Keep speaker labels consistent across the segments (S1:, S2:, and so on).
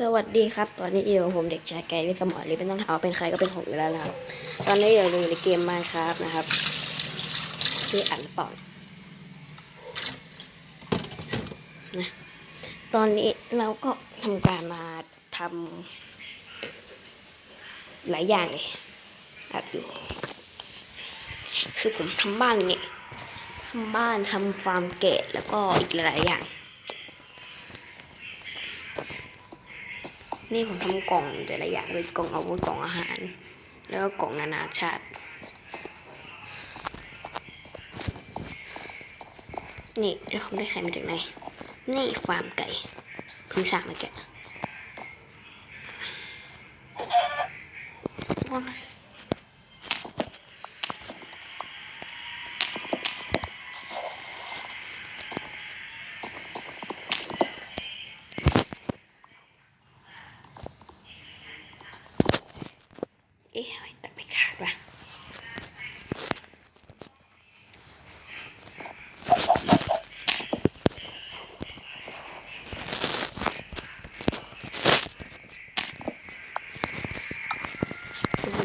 S1: สวัสดีครับ ตอนนี้เอยู่ผมเด็กชายไกวิสมอหรือเป็นต้องถามเป็นใครก็เป็นผมอยู่แล้วนะครับ ตอนนี้เอยู่ในเกมมาครับนะครับชื่ออันปล่านะตอนนี้เราก็ทำการมาทำหลายอย่างเลยครับอยู่ คือผมทำบ้านเนี่ยทำบ้านทำฟาร์มเกตแล้วก็อีกหลายอย่าง นี่ผมทำกล่องแต่ละอย่างเลยกล่องอาวุธกล่องอาหาร แล้วก็กล่องนานาชาติ นี่เดี๋ยวผมได้ไข่มาจากไหน นี่ฟาร์มไก่เพิ่งสั่งมาแกะโอ้ยเอ๊ะทำไมตัดไม่ขาดวะ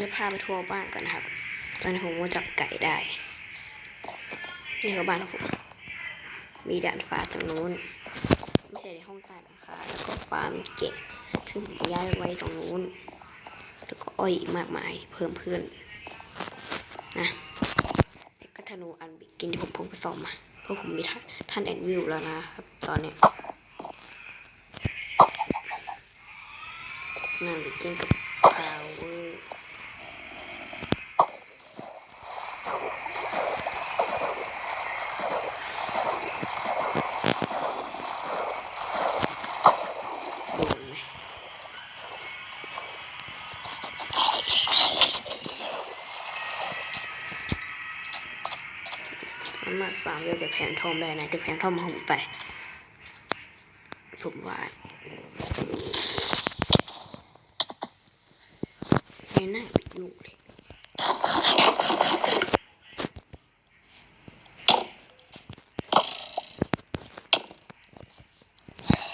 S1: จะพาไปทัวร์บ้านก่อนนะครับ ตอนนี้ผมก็จับไก่ได้ นี่คือบ้านของผม มีด่านฟ้าตรงนู้น ไม่ใช่ในห้องใต้หลังคาแล้วก็ฟาร์มเก็บซึ่งผมย้ายไว้ตรงนู้น แล้วก็อ้อยอีกมากมายเพิ่มเพื่อนนะแล้วก็ธนูอันบิกินที่ผมเพิ่งไปซ่อมมา เพราะผมมีท่านานแอนวิวแล้วนะครับ ตอนเนี้ยนั่นบิกินกับพาวเวอร์ โดนไหมสามารถฟาร์ม เรียกจากแผนทอมได้นะแต่แผนทอมเอาผมไป ผมว่าไม่น่าไปยุ่งเลย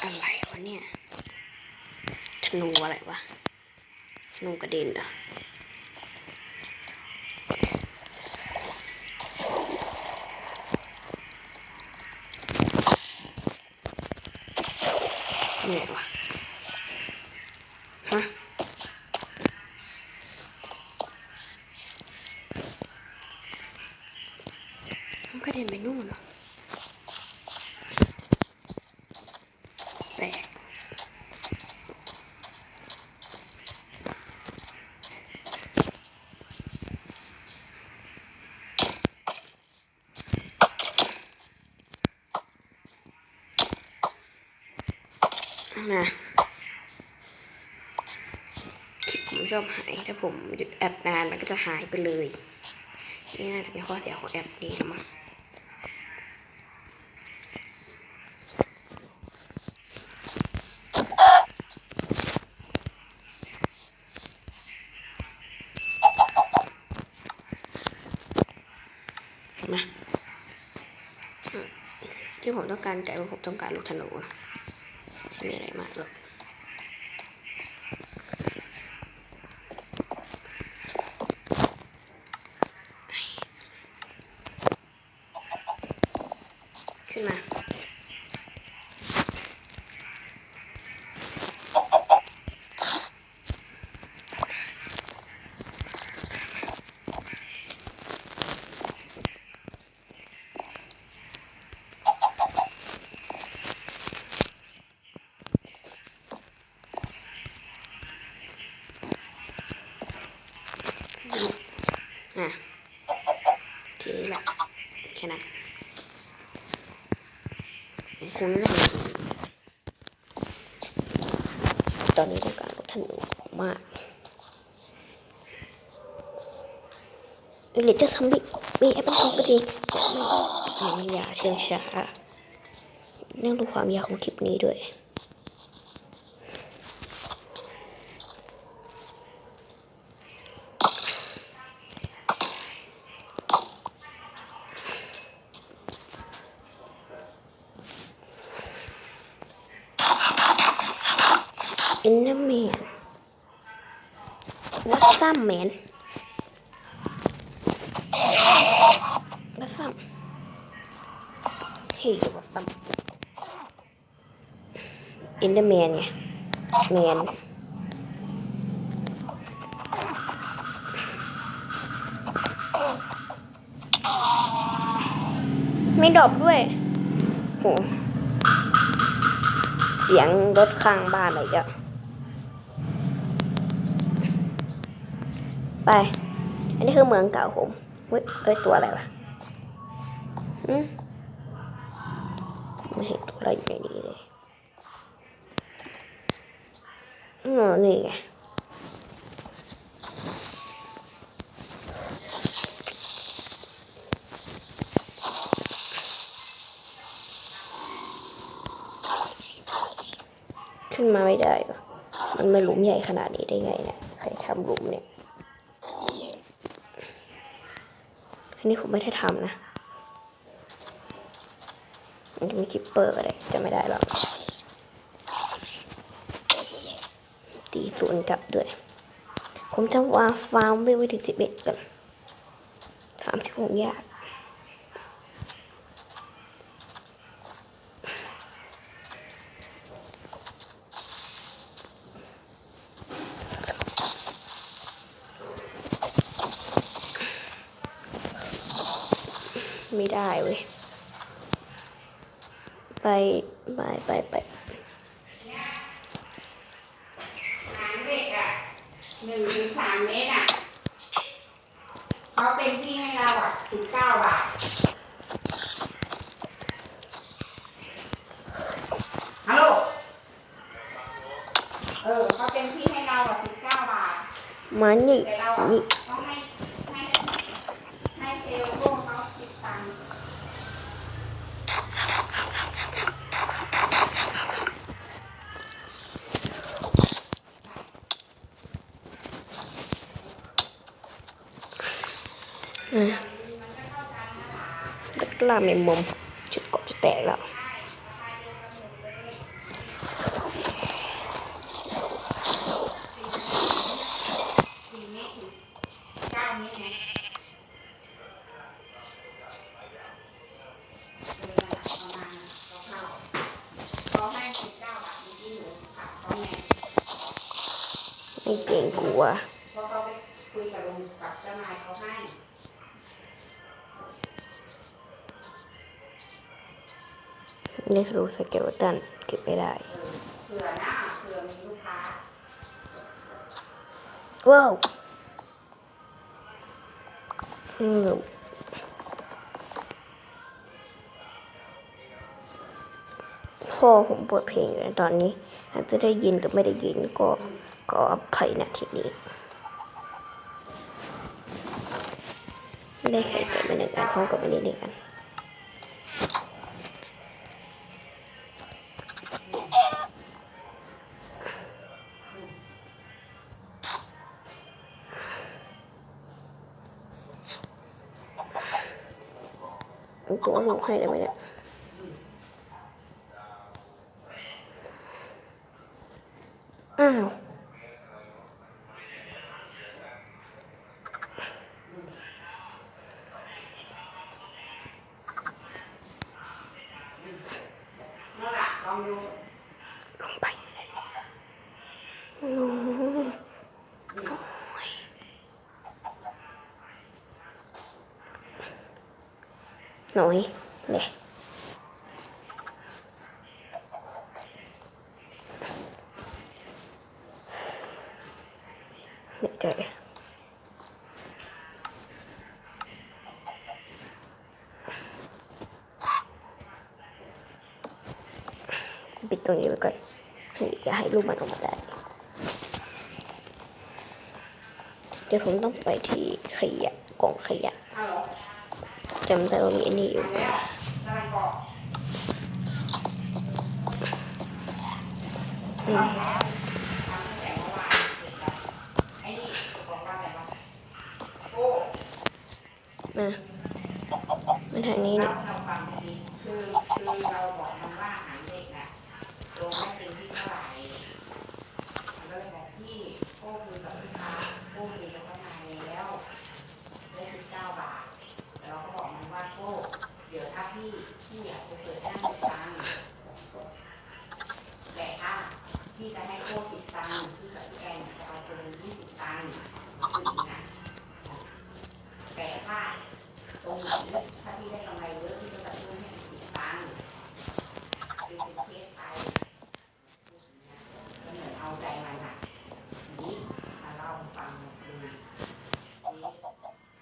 S1: อะไรวะเนี่ยธนูอะไรวะธนูกระเด็นเหรอ เนี่ยวะฮะมันกระเด็นไปนู่นเหรอแปลก นะคลิป ผมชอบหาย ถ้าผมหยุดแอปนานมันก็จะหายไปเลย นี่น่าจะเป็นข้อเสียของแอปนี้นะมั้งมาที่ผมต้องการใจว่าผมต้องการลูกธนูนะไม่มีอะไรมากหรอกขึ้นมา อะทีนี้แหละแค่นั้น คุณไม่ตอนนี้ต้องการถธนูมากหรือจะทำบิ๊มีแอปเปิลทองก็จริงแต่ไม่ยังยาเชื่องช้าเรื่องดูความยาวของคลิปนี้ด้วย ซ้ำแมนบัซ้ำเฮ้ยบัซ้ำอินเดอร์แมนไงแมนไม่ดอบด้วยโหเสียงรถข้างบ้านอะไรจ้ะ ไป อันนี้คือเมืองเก่าผมเฮ้ยเอ้ยตัวอะไรวะอืมไม่เห็นตัวอะไรอยู่ในนี้เลยอ๋อนี่ไงขึ้นมาไม่ได้ มันไม่หลุมใหญ่ขนาดนี้ได้ไงเนี่ย ใครทำหลุมเนี่ย อันนี้ผมไม่ได้ทำนะมันจะมีคิปเปอร์อะไรจะไม่ได้หรอกตีสวนกลับด้วย ผมจะวางฟาร์มไว้ไว้ถึงสิบเอ็ดกันสามสิบหกยาก ไม่ได้เว้ย ไปไปไปไป
S2: หางเด็กอะหนึ่งถึงสามเมตรอะเขาเต็มที่ให้เราอะสิบเก้าบาทฮัลโหลเออเขาเต็มที่ให้เราอะสิบเก้าบาท
S1: มานี่
S2: แต่เราอะ
S1: นี่
S2: ต้องให้ให้ให้เซลล์ร่วมเขาสิบตังค์
S1: แล้วก็ลาเม
S2: นี่คื
S1: อรูสเกลตันเก็บไม่ได้
S2: เผื่อหน้าเผื่อมีลูกค้า
S1: ว้าวอืมพ่อผมเปิดเพลงอยู่ในตอนนี้อาจจะได้ยินกับไม่ได้ยินก็ขออภัยนะทีนี้ไม่ได้ไข่ไก่มาหนึ่งอันพร้อมกับไม่ได้หนึ่งอัน ตัวลูกให้ได้ไหมเนี่ย อ้าว
S2: นั่นแหละลองดู
S1: ลงไปโอ้ยโอ้ย หน่อยเนี่ยเนี่ยเจปิดตรงนี้ไว้ก่อนเฮ้ยอย่าให้ลูกมันออกมาได้ เดี๋ยวผมต้องไปที่ขยะกล่องขยะ จำได้ว่ามีอันนี้อยู่
S2: แล้วกำลังบอก
S1: อืม
S2: ทำตั้งแต่เมื่อวานเสร็จแล้วไอ้นี่บอกว่าอะ
S1: มาทางนี้เนี่ย
S2: เราฟังดีคือคือเราบอกมันว่าหางเด็กอะลงได้เต็มที่เท่าไหร่ พี่จะให้โก้สิบตังค์พี่กับพี่แอนจะเอาคนละยี่สิบตังค์คุณนะแต่ถ้าตรงนี้ถ้าพี่ได้กำไรเยอะพี่ก็จะเพิ่มให้อีกสิบตังค์เป็นเป็นเคสไปก็เหมือนเอาใจมันอะนี่มาเล่าให้ฟังหมดเลย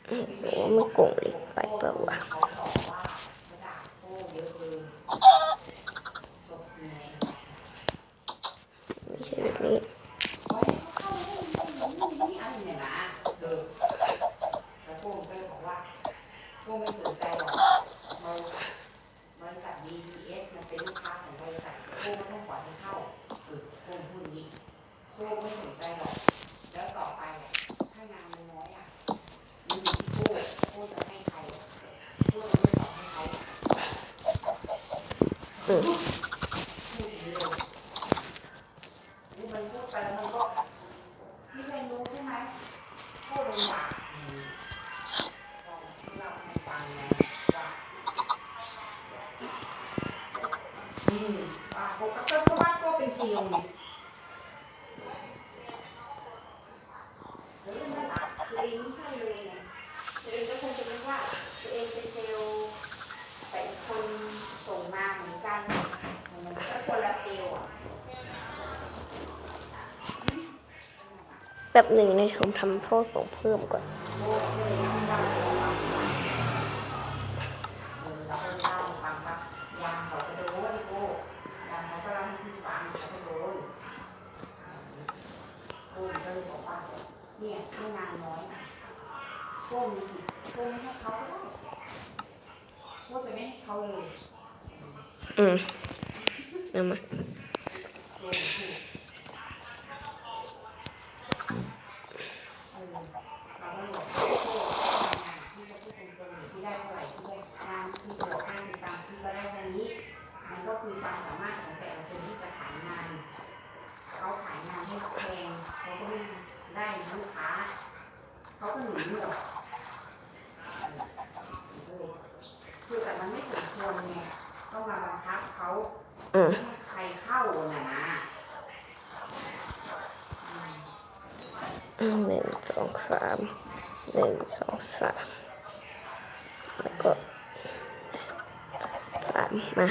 S1: อืมหรือว่ามันโกงเล็กไปเปล่าวะ
S2: เขาบอกว่าเขาด่าโก้เยอะเกินตกเหนื่อย
S1: ไม่ใช่แบบนี้
S2: โอ้ยเข้าไม่ได้นี่อะไรเนี่ยนะเออแล้วโก้ก็เลยบอกว่าโก้ไม่สนใจหรอกเราบริษัท BTS มันเป็นลูกค้าของบริษัทโก้ไม่ต้องปล่อยให้เข้าเออโก้พูดอย่างนี้โก้ไม่สนใจหรอก แล้วต่อไปอะถ้างานมันน้อยอะมันอยู่ที่โก้โก้จะให้ใครโก้จะไม่ตอบให้เขา
S1: อืม
S2: พูดอย่างนี้เลยนี่ มันพูดไปแล้วมันก็พี่ไม่รู้ใช่ไหมพูดลงปาอืมลองเล่าให้ฟังไงว่าอืมว่าโก้ก็เพราะว่าโก้เป็นซีลไงแล้วมันด่าตัวเองไม่ใช่เลยไงตัวเองก็คงจะนึกว่าตัวเองเป็นเซลล์แต่อีกคนส่งมาเหมือนกัน มันก็คนละเซลล์อะ
S1: แบบหนึ่งในผมทำโพสส่งเพิ่มก่อน
S2: โอ้เลยนะเราเราเราเออเราก็เล่าให้ฟังว่ายามเขาจะโดนโก้ยามเขาก็เล่าให้พี่ฟังเขาจะโดนโก้ก็เลยบอกว่าเนี่ยให้งานน้อยนะโก้มีสิทธิ์โก้ไม่ให้เขาก็ได้โก้จะไม่ให้เขาเลย
S1: อืมเอามา
S2: โก้พูดเออเราก็บอกโก้งานที่จะพูดตรงๆที่ได้เท่าไหร่ที่ได้งานที่บอกห้าสิบตังค์ที่ก็ได้เท่านี้ มันก็คือความสามารถของแต่ละคนที่จะขายงาน เขาขายงานให้แพงเขาก็ไม่ได้ลูกค้า เขาก็หนีหรอก คือแต่มันไม่สมควรไงต้องมาบังคับเขา
S1: อืม
S2: ให้ใครเข้าน่ะนะอืม
S1: อืมหนึ่งสองสามหนึ่งสองสามแล้วก็สามมา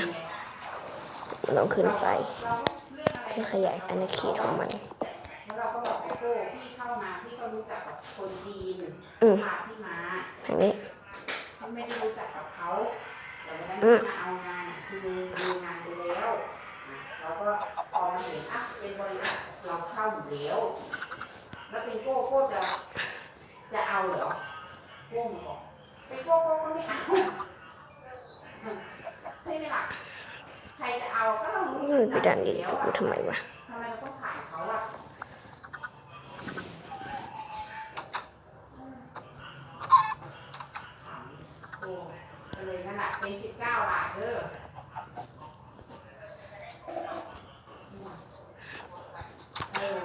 S1: ลองขึ้นไป
S2: เราเรื่องอะไร
S1: เพื่อขยายอาณาเขตของมัน
S2: โก้พี่เข้ามาพี่ก็รู้จักกับคนจีน
S1: อืม
S2: พาพี่มา
S1: ทางนี้
S2: เขาไม่ได้รู้จักกับเขาแต่วันนั้น
S1: อื
S2: ที่
S1: ม
S2: มาเอางานอะคือดูงานไปแล้วอะเราก็พอมาเห็นอะเป็นบริษัทเราเข้าอยู่แล้ว แล้วเป็นโก้โก้จะจะเอาเหรอโก้บอกเป็นโก้โก้ก็ไม่เอาใช่ไหมล่ะใครจะเอาก็เรารู้
S1: นี่มันไปดันอีกกูทำไมวะ
S2: ทำไมเราต้องขายเขาอะโอ้ก็ เลยนั่นแหละเป็นสิบเก้าบาทเด้อเออ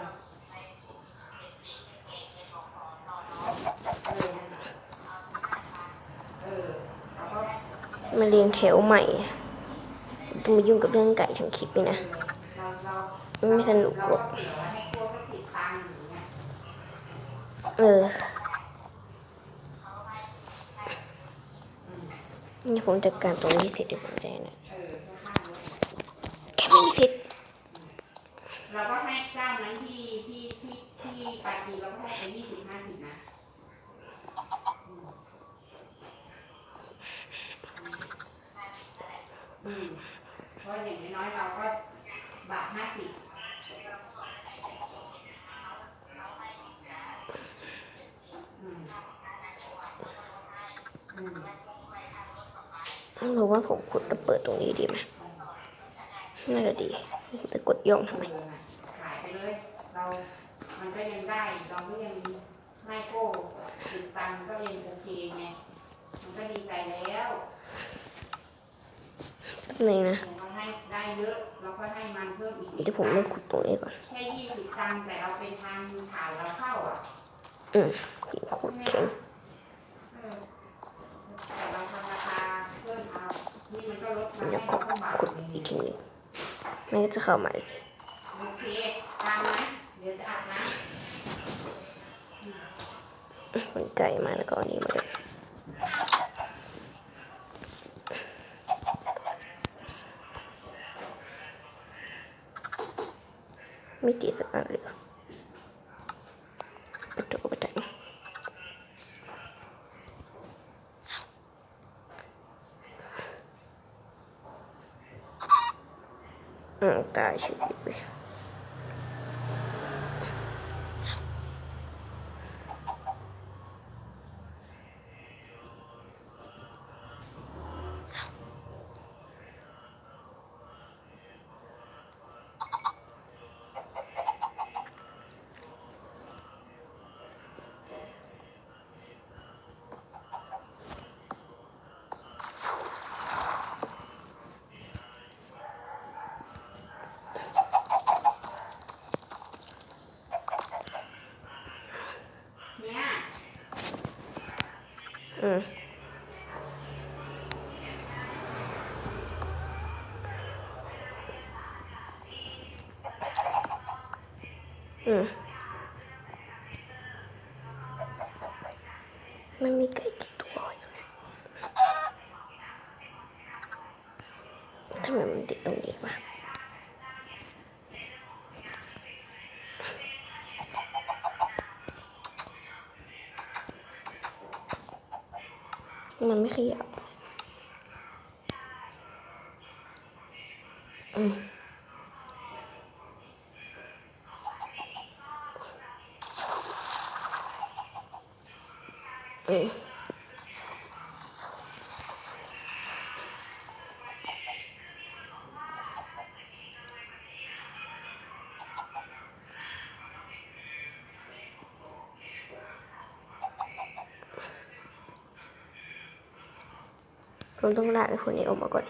S2: เออนั่นน่ะเออแล้วก็
S1: มาเรียงแถวใหม่ ต้องมายุ่งกับเรื่องไก่ทั้งคลิปเลยนะ
S2: เราเรา
S1: มันไม่สนุกหรอก
S2: เราเผื่อไว้ให้พวกก็ติดตังค์อย่างเงี้ย
S1: เออ
S2: อืม
S1: นี่ผมจัดการตรงนี้เสร็จเดี๋ยวผมจะนะ
S2: เออข้างๆรถ
S1: แค่ไม่เสร็จ
S2: เราก็ให้เจ้านั้นที่ที่ที่ที่ปลายปีเราก็ให้ไปยี่สิบห้าสิบนะอืมเพราะอย่างน้อยเราก็บาทห้าสิบอืมอืม
S1: หรือว่าผมขุดแล้วเปิดตรงนี้ดีไหมน่าจะดีแต่กดย่องทำไม
S2: เออน่ะขายไปเลยเรา มันก็ยังได้เราก็ยังไม่โก้ติดตังค์ก็ยังโอเคไงมันก็ดีใจแล้ว
S1: แป๊บนึงนะ
S2: เราให้ได้เยอะเราก็ให้มันเพิ่มอีก
S1: เดี๋ยวผมเลิกขุดตรงนี้ก่อน
S2: แค่ยี่สิบตังค์แต่เราเป็นทางผ่านเราเข้าอะ
S1: อืมกินขุดแข็ง
S2: แล้ให้
S1: วก็ขุดอีกทีนึงม่งั้นจะเข้ามาเลย
S2: โอเคตามไหมเดี๋ยวจะอาบน้
S1: คนไก่มาแล้วก็อันนี้มาด้วยไม่ติดสักอันเลยประตูประตู อืมตาย อืมอืมมันมีไก่กี่ตัวอยู่เนี่ยทำไมมันติดตรงนี้วะ มันไม่ขยับอืมอืม ผมต้องลากไอ้คนนี้ออกมาก่อน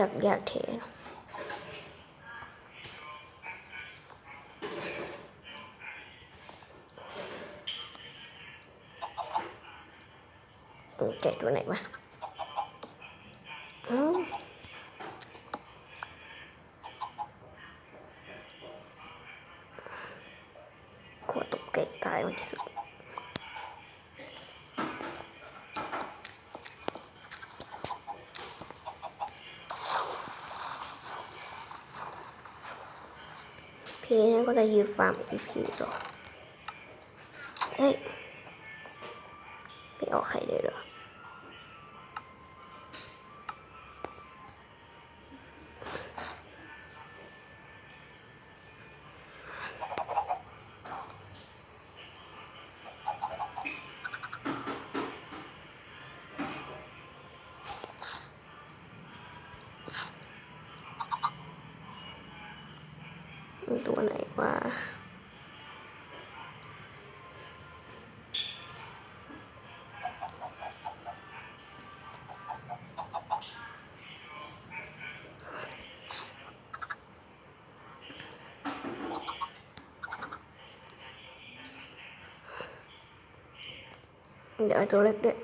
S1: จับยากเทนอะเออไก่ตัวไหนวะเอ้าขวดตก ไปวันที่สุดทีนี้ก็จะยืนฟาร์มอีพีต่อเฮ้ยไม่ออกใครเลยเหรอ ตัวไหนว่า เดี๋ยวตัวเล็กด้วย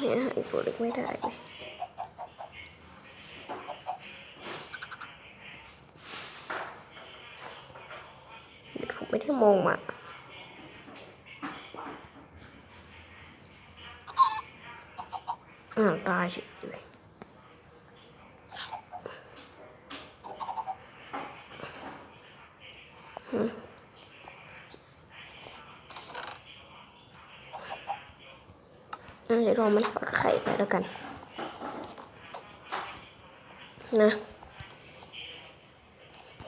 S1: เนี่ยอีกตัวเล็กไม่ได้เลยผมไม่ได้มองมาอ้าวตายเฉยเลยหึอะ เดี๋ยวรอมันฟักไข่ไปแล้วกัน นะ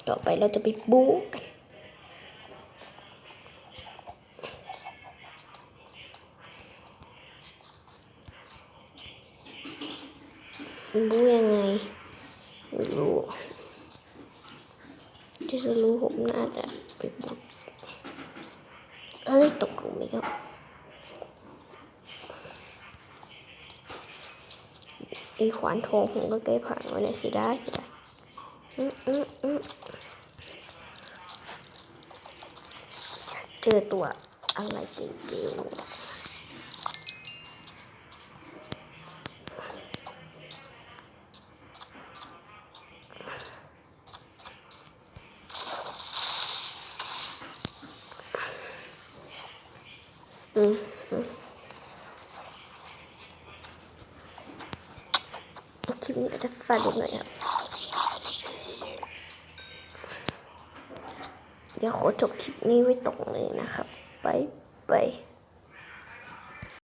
S1: ต่อไปเราจะไปบู๊กันานทงผมก็ไก้ผ่านไว้ในี่ยสิได้สิได้เจอตัวอะไรเก่งๆ